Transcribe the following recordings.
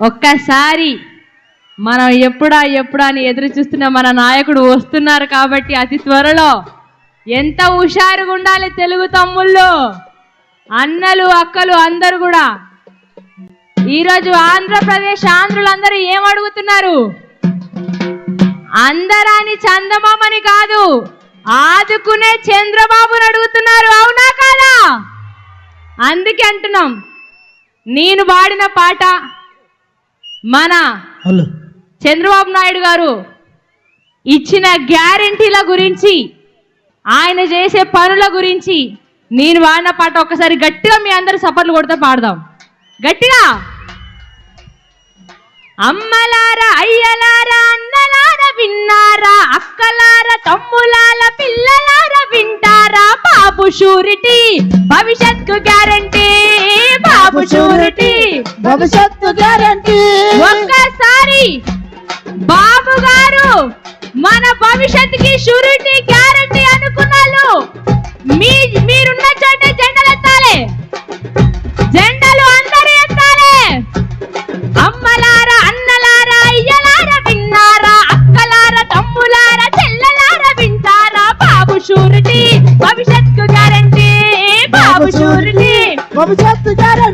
ఒక్కసారి మనం ఎప్పుడా ఎప్పుడా అని ఎదురు చూస్తున్న మన నాయకుడు వస్తున్నారు కాబట్టి అతి త్వరలో. ఎంత హుషారుగా ఉండాలి తెలుగు తమ్ముళ్ళు? అన్నలు అక్కలు అందరు కూడా. ఈరోజు ఆంధ్రప్రదేశ్ ఆంధ్రులందరూ ఏం అడుగుతున్నారు? అందరాని చందమామని కాదు ఆదుకునే చంద్రబాబుని అడుగుతున్నారు. అవునా కాదా? అందుకే అంటున్నాం. నేను పాడిన పాట మన చంద్రబాబు నాయుడు గారు ఇచ్చిన గ్యారంటీల గురించి ఆయన చేసే పనుల గురించి నేను వాడిన పాట ఒక్కసారి గట్టిగా మీ అందరు సపర్లు కొడితే పాడదాం. గట్టిగా? అమ్మలారా అయ్యలారా అన్నలారా విన్నారా అక్కలారా తమ్ములాల పిల్లలారా వింటారా బాబు షూరిటీ? భవిష్యత్కు గ్యారంటీ. బాబు షూరిటీ భవిష్యత్తు గ్యారంటీ ఒక్కసారి బాబు గారు మన భవిష్యత్తుకి షూరిటీ గ్యారంటీ అనుకున్నాను మీ మీరున్న చోట జెండలు ఎత్తాలి. జెండలు అందరూ ఎత్తాలి. అమ్మలారా అన్నలారా అయ్యలారా విన్నారా అక్కలారా తమ్ములారా చెల్లెలారా వింటారా బాబు షూరిటీ భవిష్యత్తుకు గ్యారంటీ బాబు షూరిటీ భవిష్యత్తు గ్యారంటీ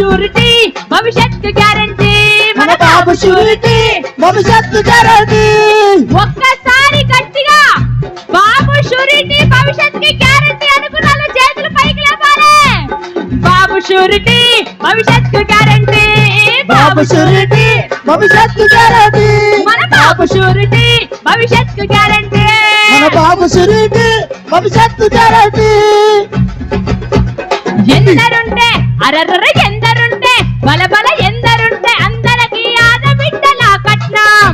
షూరిటీ భవిష్యత్కు గ్యారంటీ మన బాబు సురీటి భవిష్యత్తు గ్యారంటీ ఒక్కసారి గట్టిగా బాబు షూరిటీ భవిష్యత్తుకి గ్యారంటీ అనుకున్నాను చేతులు పైకి లేపాలి. బాబు షూరిటీ భవిష్యత్తుకు గ్యారంటీ బాబు సురీటి భవిష్యత్తు గ్యారంటీ మన బాబు షూరిటీ భవిష్యత్తుకు గ్యారంటీ మన బాబు సురీటి భవిష్యత్తు గ్యారంటీ ఎందరుంటే అరర్ర ఎందరుంటే అందరికి ఆడబిడ్డల కట్నం.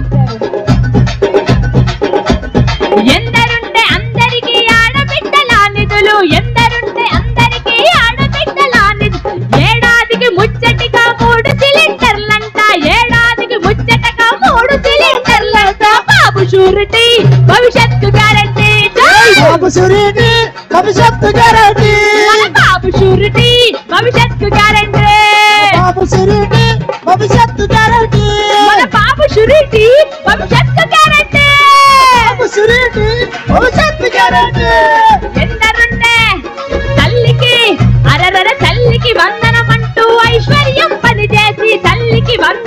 ఎందరుంటే అందరికి ఆడబిడ్డల నిధులు. ఎందరుంటే అందరికి ఆడబిడ్డల నిధులు. ఏడాదికి ముచ్చటిగా మూడు సిలిండర్లంట. ఏడాదికి ముచ్చటగా మూడు సిలిండర్లంట బాబు షూరిటీ భవిష్యత్తు గ్యారంటీ. బాబు సురీటి భవిష్యత్తు గ్యారంటీ. బాబు షూరిటీ భవిష్యత్తు గ్యారంటీ. సురీటి భవిష్యత్తు గ్యారంటీ. మన బాబు షూరిటీ భవిష్యత్తు గ్యారంటీ. బాబు సురీటి భవిష్యత్తు గ్యారంటీ. తల్లికి అరరర తల్లికి వందనమంటూ ఐశ్వర్యం పనిచేసి తల్లికి వందనమంటూ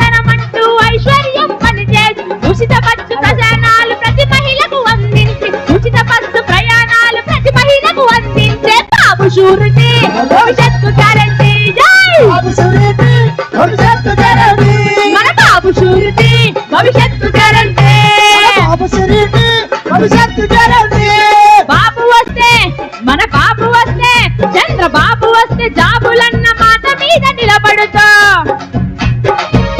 మన బాబు వస్తే చంద్రబాబు వస్తే జాబులన్న మాట మీద నిలబడుతో.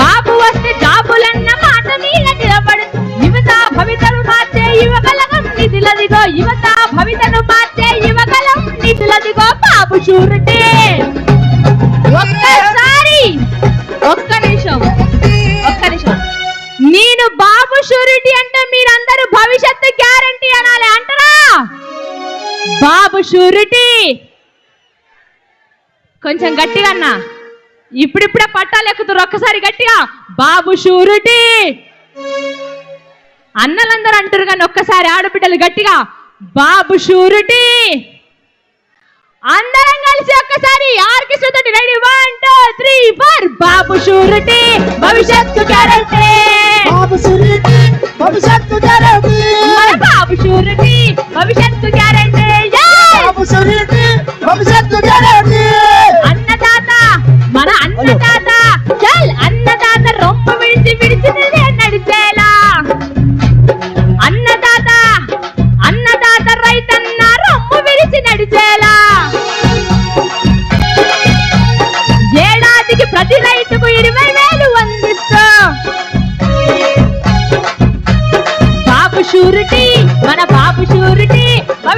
బాబు వస్తే జాబులన్న మాట మీద నిలబడుతూ. యువత భవితను మార్చే యువకలం నిధులదిగో యువత భవితను మార్చే యువకలం నిధులదిగో బాబు షూరిటీ ఒక్కసారి ఒక్క నిమిషం ఒక్క నిమిషం. నేను బాబు షూరిటీ అంటే మీరందరూ భవిష్యత్తు గ్యారంటీ అనాలి అంటారా? బాబు షూరిటీ. కొంచెం గట్టిగా అన్నా. ఇప్పుడిప్పుడే పట్టాలు ఎక్కుతారు ఒక్కసారి గట్టిగా. బాబు షూరిటీ. అన్నలందరూ అంటారు కానీ ఒక్కసారి ఆడబిడ్డలు గట్టిగా. బాబు షూరిటీ. అందరం కలిసి ఒక్కసారి ఆర్కెస్ట్రా తోటి ready. One two three four. Babu surety. భవిష్యత్తు గ్యారంటీ. బాబు సురీటి భవిష్యత్తు గ్యారంటీ. బాబు షూరిటీ. భవిష్యత్తు గ్యారంటీ.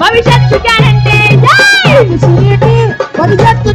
భవిష్యత్తు గ్యారంటీ భవిష్యత్తు